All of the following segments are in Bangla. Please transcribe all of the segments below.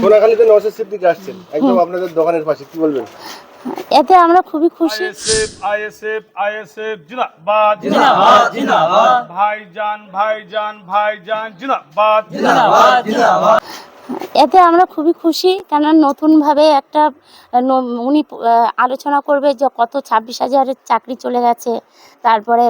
সোনাখালীতে নওশাদ সিদ্দিক আসছেন। একদম আপনাদের দোকানের পাশে কি বলবেন? এতে আমরা খুবই খুশি। আইএসএফ আইএসএফ আইএসএফ জিন্দাবাদ। জিন্দাবাদ জিন্দাবাদ। ভাইজান ভাইজান ভাইজান জিন্দাবাদ জিন্দাবাদ। এতে আমরা খুবই খুশি কেন নতুনভাবে একটা উনি আলোচনা করবে যে কত ছাব্বিশ হাজারের চাকরি চলে গেছে। তারপরে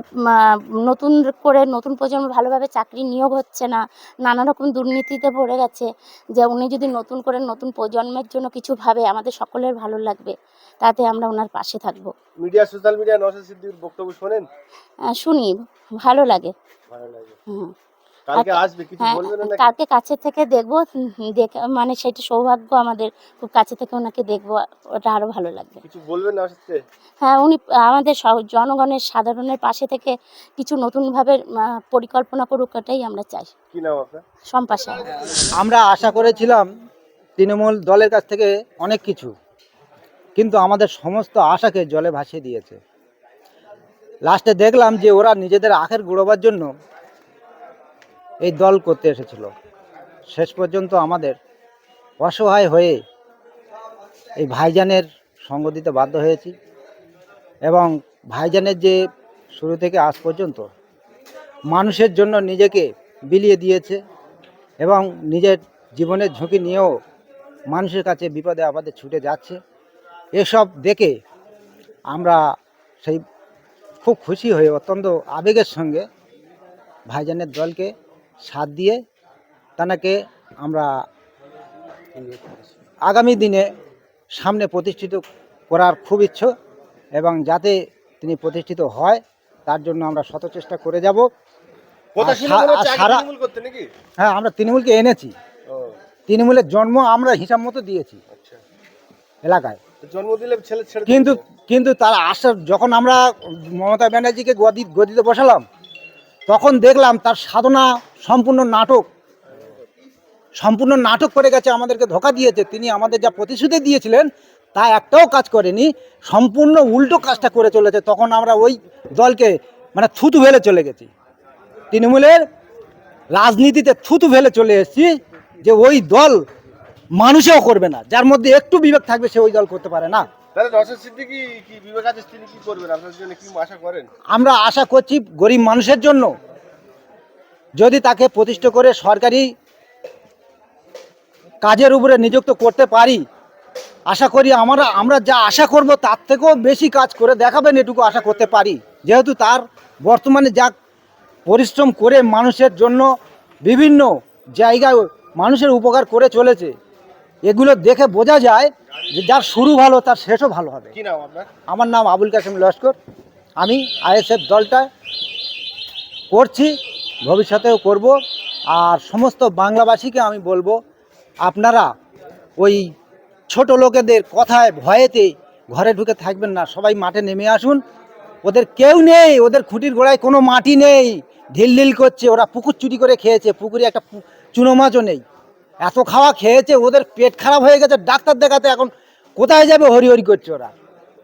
নতুন করে নতুন প্রজন্ম ভালোভাবে চাকরি নিয়োগ হচ্ছে না নানা রকম দুর্নীতিতে ভরে গেছে। যে উনি যদি নতুন করে নতুন প্রজন্মের জন্য কিছু ভাবে আমাদের সকলের ভালো লাগবে। তাতে আমরা ওনার পাশে থাকব। মিডিয়া সোশ্যাল মিডিয়া সিদ্দিকের বক্তব্য শোনেন? শুনি ভালো লাগে। ভালো লাগে। হুম। কালকে আসবে কিছু হ্যাঁ বলবেন না কালকে কাছে থেকে দেখব দেখে মানে সেটা সৌভাগ্য আমাদের খুব কাছে থেকে ওনাকে দেখব ওটা আরও ভালো লাগবে। কিছু বলবেন নওশাদকে হ্যাঁ উনি আমাদের জনগণের সাধারণের পাশে থেকে কিছু নতুনভাবে পরিকল্পনা করুক ওটাই আমরা চাই। কি নাম আপনার? আমরা আশা করেছিলাম তৃণমূল দলের কাছ থেকে অনেক কিছু কিন্তু আমাদের সমস্ত আশাকে জলে ভাসিয়ে দিয়েছে। লাস্টে দেখলাম যে ওরা নিজেদের আখের গুড়োবার জন্য এই দল করতে এসেছিল। শেষ পর্যন্ত আমাদের অসহায় হয়ে এই ভাইজানের সঙ্গ দিতে বাধ্য হয়েছি এবং ভাইজানের যে শুরু থেকে আজ পর্যন্ত মানুষের জন্য নিজেকে বিলিয়ে দিয়েছে এবং নিজের জীবনের ঝুঁকি নিয়েও মানুষের কাছে বিপদে আপদে ছুটে যাচ্ছে। এসব দেখে আমরা সেই খুব খুশি হয়ে অত্যন্ত আবেগের সঙ্গে ভাইজানের দলকে সাথ দিয়ে তানাকে আমরা আগামী দিনে সামনে প্রতিষ্ঠিত করার খুব ইচ্ছুক এবং যাতে তিনি প্রতিষ্ঠিত হয় তার জন্য আমরা শত চেষ্টা করে যাব। সারা- হ্যাঁ আমরা তৃণমূলকে এনেছি। তৃণমূলের জন্ম আমরা হিসাব মতো দিয়েছি। আচ্ছা। এলাকায়। জন্ম দিলে ছেলে কিন্তু কিন্তু তার আশা যখন আমরা মমতা ব্যানার্জিকে গদি গদিতে বসালাম তখন দেখলাম তার সাধনা সম্পূর্ণ নাটক। সম্পূর্ণ নাটক করে গেছে, আমাদেরকে ধোকা দিয়েছে। তিনি আমাদের যা প্রতিশ্রুতি দিয়েছিলেন, তা একটাও কাজ করেনি। সম্পূর্ণ উল্টো কাজটা করে চলেছে। তখন আমরা ওই দলকে মানে থুতু ফেলে চলে গেছি। তৃণমূলের রাজনীতিতে থুতু ফেলে চলে এসেছি যে ওই দল মানুষেও করবে না। যার মধ্যে একটু বিবেক থাকবে, সে ওই দল করতে পারে না। আমরা আশা করছি গরিব মানুষের জন্য। যদি তাকে প্রতিষ্ঠা করে সরকারি কাজের উপরে নিযুক্ত করতে পারি, আশা করি আমরা আমরা যা আশা করব তার থেকেও বেশি কাজ করে দেখাবেন এটুকু আশা করতে পারি। যেহেতু তার বর্তমানে যা পরিশ্রম করে মানুষের জন্য বিভিন্ন জায়গায় মানুষের উপকার করে চলেছে। এগুলো দেখে বোঝা যায় যে যার শুরু ভালো তার শেষও ভালো হবে। কি নাম আপনার? আমার নাম আবুল কাসেম লস্কর। আমি আইএসএফ দলটা করছি ভবিষ্যতেও করব। আর সমস্ত বাংলাভাষীকে আমি বলব আপনারা ওই ছোট লোকেদের কথায় ভয়েতে ঘরে ঢুকে থাকবেন না। সবাই মাঠে নেমে আসুন। ওদের কেউ নেই ওদের খুঁটির গোড়ায় কোনো মাটি নেই। ঢিল ঢিল করছে ওরা পুকুর চুরি করে খেয়েছে। পুকুরে একটা চুনো মাছও নেই। এত খাওয়া খেয়েছে ওদের পেট খারাপ হয়ে গেছে ডাক্তার দেখাতে এখন কোথায় যাবে হরি হরি করছে ওরা?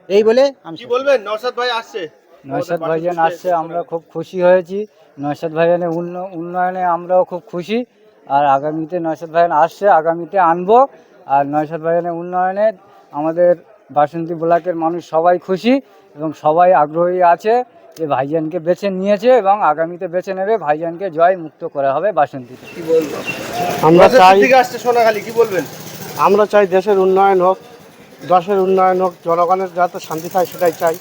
এই বলে আমি কি বলবেন? নওশাদ ভাই আসছে। নয়শাদ আমাদের ভাইজান আসছে আমরা খুব খুশি হয়েছি। নয়শাদ ভাইজানের উন্ন- উন্নয়নে আমরাও খুব খুশি। আর আগামীতে নয়শাদ ভাইজান আসছে আগামীতে আনব। আর নয়শাদ ভাইজানের উন্নয়নে আমাদের বাসন্তী ব্লকের মানুষ সবাই খুশি এবং সবাই আগ্রহী আছে। যে ভাইজানকে বেছে নিয়েছে এবং আগামীতে বেছে নেবে ভাইজানকে জয় মুক্ত করা হবে বাসন্তীতে। কি বলব? আমরা চাই আসছে সোনাখালী কি বলবেন? আমরা চাই দেশের উন্নয়ন হোক দেশের উন্নয়ন হোক জনগণের যাতে শান্তি থাকে সেটাই চাই।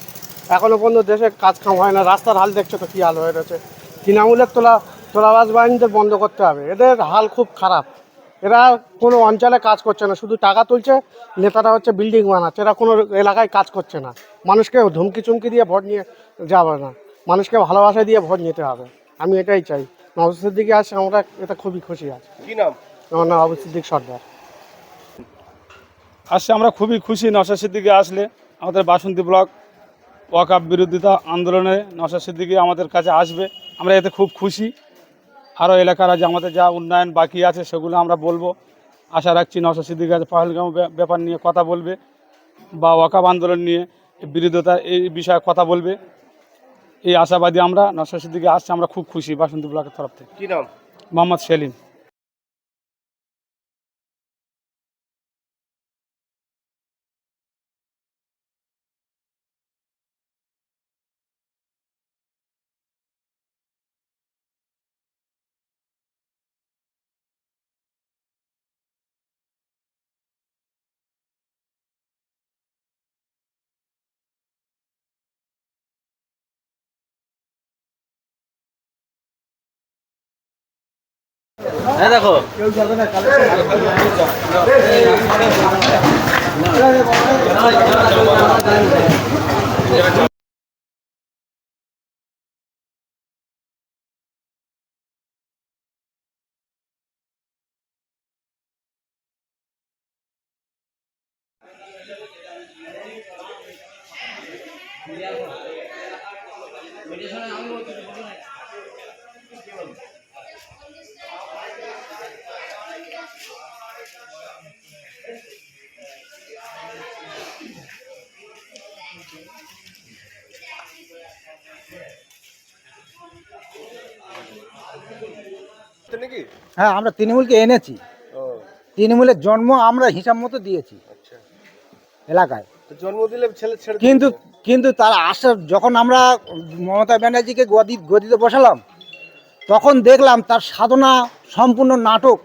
এখনও পর্যন্ত দেশে কাজ কাম হয় না রাস্তার হাল দেখছ তো কী হাল হয়ে রয়েছে? তৃণমূলের তোলা তোলাবাজ বাহিনীদের বন্ধ করতে হবে এদের হাল খুব খারাপ। এরা কোনো অঞ্চলে কাজ করছে না শুধু টাকা তুলছে নেতারা হচ্ছে বিল্ডিং বানাচ্ছে এরা কোনো এলাকায় কাজ করছে না। মানুষকে ধমকি চুমকি দিয়ে ভোট নিয়ে যাবে না। মানুষকে ভালোবাসা দিয়ে ভোট নিতে হবে। আমি এটাই চাই। নবসের দিকে আসে আমরা এটা খুবই খুশি আছি। কি নাম? আমার নাম আবু সিদ্দিক সর্দার আসছে আমরা খুবই খুশি নশা সিদ্দিকে আসলে। আমাদের বাসন্তী ব্লক ওয়াকাপ বিরোধিতা আন্দোলনে নশা সিদ্দিকে আমাদের কাছে আসবে। আমরা এতে খুব খুশি। আরও এলাকার আজ আমাদের যা উন্নয়ন বাকি আছে সেগুলো আমরা বলব। আশা রাখছি নশা সিদ্দিক আছে পাহলগাম ব্যাপার নিয়ে কথা বলবে বা ওয়াকাব আন্দোলন নিয়ে বিরোধিতা এই বিষয়ে কথা বলবে। এই আশাবাদী আমরা নশা সিদ্দিকে আসছে আমরা খুব খুশি বাসন্তী ব্লকের তরফ থেকে। কী নাম? মোহাম্মদ সেলিম। তো নাকি হ্যাঁ আমরা তৃণমূলকে এনেছি। তৃণমূলের জন্ম আমরা হিসাব মতো দিয়েছি আচ্ছা। এলাকায়। জন্ম দিলে ছেলে ছেড়ে কিন্তু কিন্তু তার আসার যখন আমরা মমতা ব্যানার্জিকে গদি গদিতে বসালাম তখন দেখলাম তার সাধনা সম্পূর্ণ নাটক।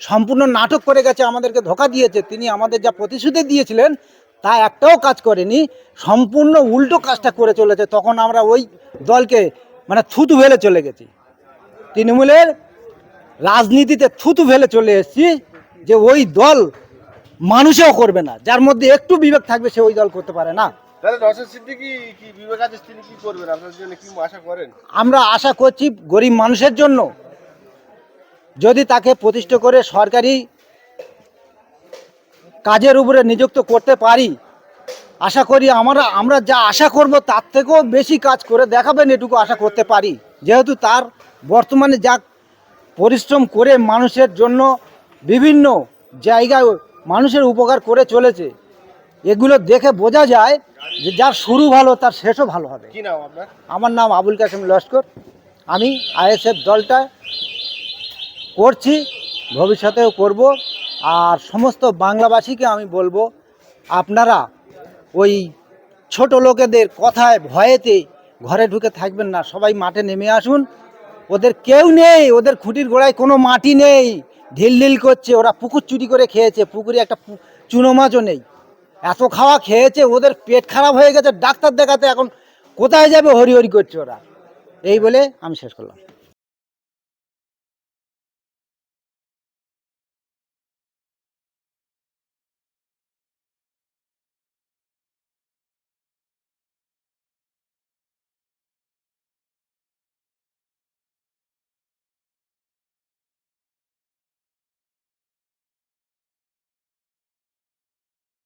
সম্পূর্ণ নাটক করে গেছে আমাদেরকে ধোকা দিয়েছে। তিনি আমাদের যা প্রতিশ্রুতি দিয়েছিলেন তা একটাও কাজ করেনি। সম্পূর্ণ উল্টো কাজটা করে চলেছে। তখন আমরা ওই দলকে মানে থুতু ফেলে চলে গেছি। তৃণমূলের রাজনীতিতে থুতু ফেলে চলে এসেছি যে ওই দল মানুষেও করবে না। যার মধ্যে একটু বিবেক থাকবে সে ওই দল করতে পারে না। আমরা আশা করছি গরিব মানুষের জন্য। যদি তাকে প্রতিষ্ঠা করে সরকারি কাজের উপরে নিযুক্ত করতে পারি আশা করি আমরা আমরা যা আশা করব তার থেকেও বেশি কাজ করে দেখাবেন এটুকু আশা করতে পারি। যেহেতু তার বর্তমানে যা পরিশ্রম করে মানুষের জন্য বিভিন্ন জায়গায় মানুষের উপকার করে চলেছে এগুলো দেখে বোঝা যায় যে যার শুরু ভালো তার শেষও ভালো হবে। আমার নাম আবুল কাসেম লস্কর। আমি আইএসএফ দলটা করছি ভবিষ্যতেও করব আর সমস্ত বাংলাভাষীকে আমি বলব আপনারা ওই ছোট লোকেদের কথায় ভয়েতে ঘরে ঢুকে থাকবেন না সবাই মাঠে নেমে আসুন ওদের কেউ নেই, ওদের খুঁটির গোড়ায় কোনো মাটি নেই। ঢিল ঢিল করছে, ওরা পুকুর চুরি করে খেয়েছে, পুকুরে একটা চুনো মাছও নেই। এত খাওয়া খেয়েছে, ওদের পেট খারাপ হয়ে গেছে, ডাক্তার দেখাতে এখন কোথায় যাবে হরি হরি করছে ওরা? এই বলে আমি শেষ করলাম।